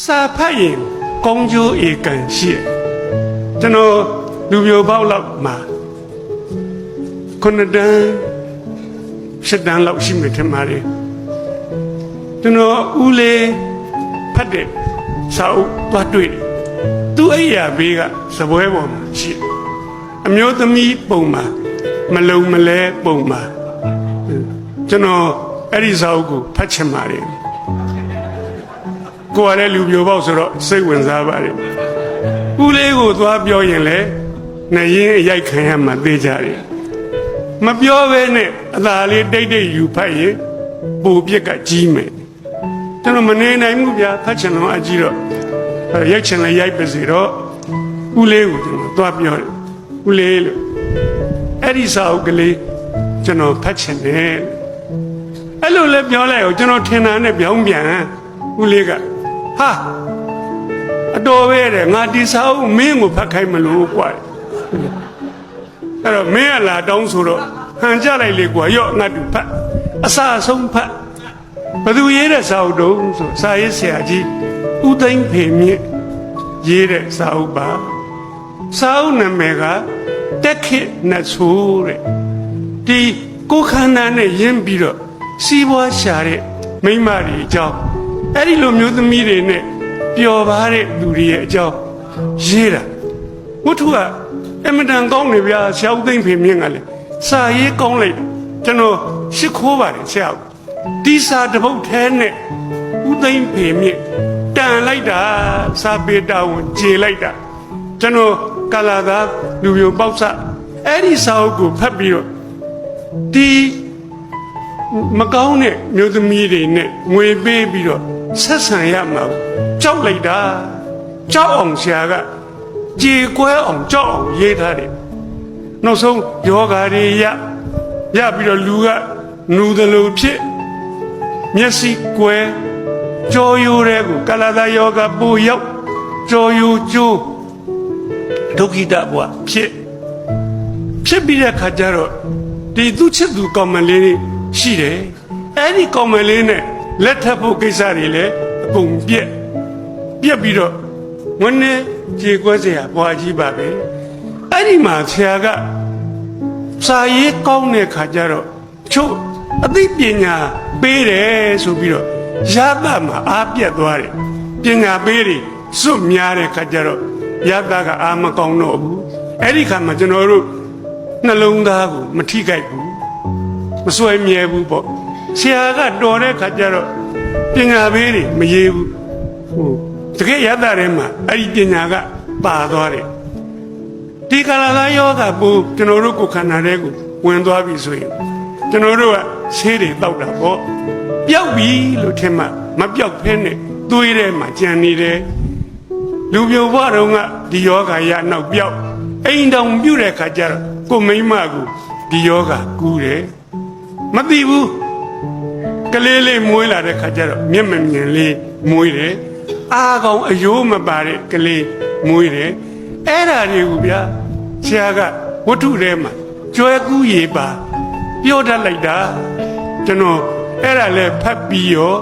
စာဖတ်ရင်ကောင်းကျိုးဧကံရှိတယ်ကျွန်တော်လူပြိုပေါက်လောက်မှာခုနှစ်တန်းရှစ်တန်းလောက်ရှိမှထင်ပါတယ်ကျွန်တော်ဦးလေးဖတ်တဲ့စာအုပ်သွားတွေ့တယ်သူအဲ့ရဘေးကစပွဲပေါ်မှာရှိတယ်အမျိုးသမီးပုံမှာမလုံမလဲပုံမှာကျွန်တော်အဲ့ဒီစာအုပ်ကိုဖတ်ချင်ပါတယ် ကိုယ်ကလည်းလူပြိုပေါက်ဆိုတော့စိတ်ဝင်စားပါတယ်ဦးလေးကိုသွားပြောရင်လည်းနှရင်အရိုက်ခံရမှသိကြတယ်မပြောဘဲနဲ့အသာလေးတိတ်တိတ်ယူဖတ်ရင်ပူပြက်ကကြီးမယ်ကျွန်တော်မနေနိုင်ဘူးဗျာဖတ်ချင်တော့အကြီးတော့အဲ့ရိုက်ချင်လည်းရိုက်ပါစေတော့ဦးလေးကိုကျွန်တော်သွားပြောတယ်ဦးလေးလို့အဲ့ဒီစာအုပ်ကလေးကျွန်တော်ဖတ်ချင်တယ်အဲ့လိုလည်းပြောလိုက်အောင်ကျွန်တော်ထင်တာနဲ့ပြောင်းပြန်ဦးလေးက ဟာအတော်ပဲတဲ့ငါဒီစာအုပ်မင်းကိုဖတ်ခိုင်းမလို့ကွာအဲ့တော့မင်းကလာတောင်းဆိုတော့ဟန်ကြလိုက်လေကွာရော့ငါတူဖတ်အစာဆုံးဖတ်ဘသူရေးတဲ့စာအုပ်တုံးဆိုစာရေးဆရာကြီးဦးသိန်းဖေမြင့်ရေးတဲ့စာအုပ်ပါစာအုပ်နာမည်ကတက်ခေနဲ့ဆိုတဲ့ဒီကိုယ်ခန္ဓာနဲ့ယဉ်ပြီးတော့စီးပွားရှာတဲ့မိန်းမတွေအကြောင်း အဲ့ဒီလိုမျိုးသမီးတွေနဲ့ပျော်ပါတဲ့လူတွေရဲ့အကြောင်းရေးတာဝတ္ထုကအမတန်ကောင်းနေဗျာဆရာဦးသိန်းဖေမြင့်ကလည်းစာရေးကောင်းလိုက်တယ်ကျွန်တော်ရှ िख ိုးပါတယ်ဆရာဒီစာတစ်ပုဒ်ထဲနဲ့ဦးသိန်းဖေမြင့်တန်လိုက်တာစာပေတာဝန်ခြေလိုက်တာကျွန်တော်ကာလာသာလူမျိုးပေါက်စအဲ့ဒီစာအုပ်ကိုဖတ်ပြီးတော့ဒီမကောင်းတဲ့မျိုးသမီးတွေနဲ့ငွေပေးပြီးတော့ ဆက်ဆံရမှာကိုကြောက်လိုက်တာကြောက်အောင်ဆရာကကြေကွဲအောင်ကြောက်အောင်ရေးထားတယ်နောက်ဆုံးယောဂါတွေရရပြီးတော့လူကနူတယ်လို့ဖြစ်မျက်စိကွဲကြောရိုးတဲ့ကိုကလာသာယောဂပူရောက်ကြောရိုးကျိုးဒုက္ခိတဘဝဖြစ်ဖြစ်ပြီးတဲ့ခါကျတော့ဒီသူချစ်သူကောင်းမလေးတွေရှိတယ်အဲ့ဒီကောင်းမလေးနဲ့ လက်ထပ်ဖို့ကိစ္စတွေလည်းအကုန်ပြက်ပြက်ပြီးတော့ဝန်းနေကြေကွဲเสียဘွားကြီးပါပဲအဲ့ဒီမှာဆရာကစာရေးကောင်းတဲ့ခါကျတော့ချို့အသိပညာပေးတယ်ဆိုပြီးတော့ရသမှာအားပြက်သွားတယ်ပညာပေးတွေစွတ်များတဲ့ခါကျတော့ရသကအာမကောင်းတော့ဘူးအဲ့ဒီခါမှာကျွန်တော်တို့နှလုံးသားကိုမထိခိုက်ဘူးမစွဲမြဲဘူးပေါ့ ဆရာကတော်တဲ့ခါကျတော့ပညာပေးတွေမရေးဘူးဟိုတကယ်ရသထဲမှာအဲ့ဒီပညာကပါသွားတယ်ဒီကလာသာယောဂပူကျွန်တော်တို့ကိုယ်ခန္ဓာထဲကိုဝင်သွားပြီဆိုရင်ကျွန်တော်တို့ကဆေးတွေတောက်တာပေါ့ပျောက်ပြီလို့ထင်မှမပျောက်ဖဲနဲ့သွေးထဲမှာကြံနေတယ်လူပြိုဘွားတော်ကဒီယောဂရနောက်ပျောက်အိမ်တောင်ပြုတ်တဲ့ခါကျတော့ကိုမိမကိုဒီယောဂကူးတယ်မသိဘူး ကလေးလေးမွေးလာတဲ့ခါကျတော့မျက်မမြင်လေးမွေးတယ်အားကောင်အယိုးမပါတဲ့ကလေးမွေးတယ်အဲ့ဒါတွေကိုဗျာဆရာကဝတ္ထုထဲမှာကျွဲကူးရေပါပြောတတ်လိုက်တာကျွန်တော်အဲ့ဒါလဲဖတ်ပြီးရော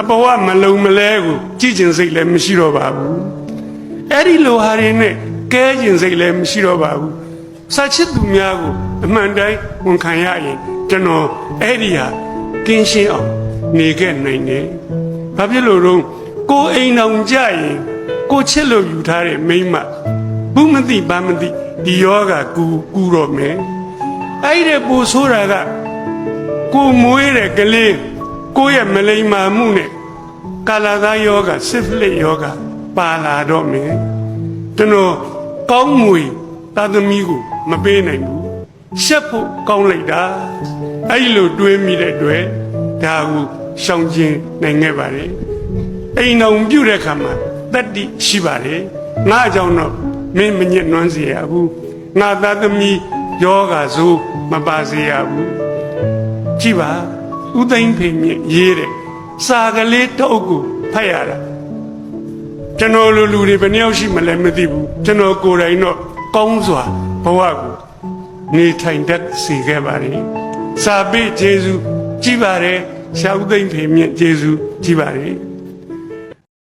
အဘဝမလုံမလဲကိုကြည်ကျင်စိတ်လည်းမရှိတော့ပါဘူးအဲ့ဒီလိုဟာတွေနဲ့ကဲကျင်စိတ်လည်းမရှိတော့ပါဘူးစာချစ်သူများကိုအမှန်တိုင်းဝန်ခံရရင်ကျွန်တော်အဲ့ဒီဟာ ကင်းရှင်းအောင်နေခဲ့နိုင်တယ်ဘာဖြစ်လို့တော့ကိုအိမ်အောင်ကြရင်ကိုချစ်လို့ယူထားတဲ့မိန်းမဘူးမသိဘာမသိဒီယောဂကူကူတော့မယ်အဲ့ဒီပူဆိုးတာကကိုမွေးတဲ့ကလေးကိုရဲ့မလိမ္မာမှုနဲ့ကာလာသာယောဂဆစ်ဖလစ်ယောဂပါလာတော့မယ်ကျွန်တော်ကောင်းမွေသာသမီကိုမပေးနိုင်ဘူးရှက်ဖို့ကောင်းလိုက်တာ အဲ့လိုတွေးမိတဲ့အတွက်ဒါကိုရှောင်ကျဉ်နိုင်ခဲ့ပါတယ်အိမ်တော်ပြုတ်တဲ့ခါမှာတတ္တိရှိပါတယ်ငါကြောင့်တော့မင်းမညစ်နွမ်းစေရဘူးငါသာသမီယောဂဆိုးမပါစေရဘူးကြည့်ပါဥသိမ့်ဖေမြင့်ရေးတဲ့စာကလေးတစ်အုပ်ကိုဖတ်ရတာကျွန်တော်လူလူတွေဘယ်နှယောက်ရှိမလဲမသိဘူးကျွန်တော်ကိုယ်တိုင်တော့ကောင်းစွာဘဝကိုနေထိုင်တတ်စေခဲ့ပါလေ စာပေကျေးဇူးကြည်ပါတယ်ရှာဥသိမ့်ဖေမြင့်ကျေးဇူးကြည်ပါတယ်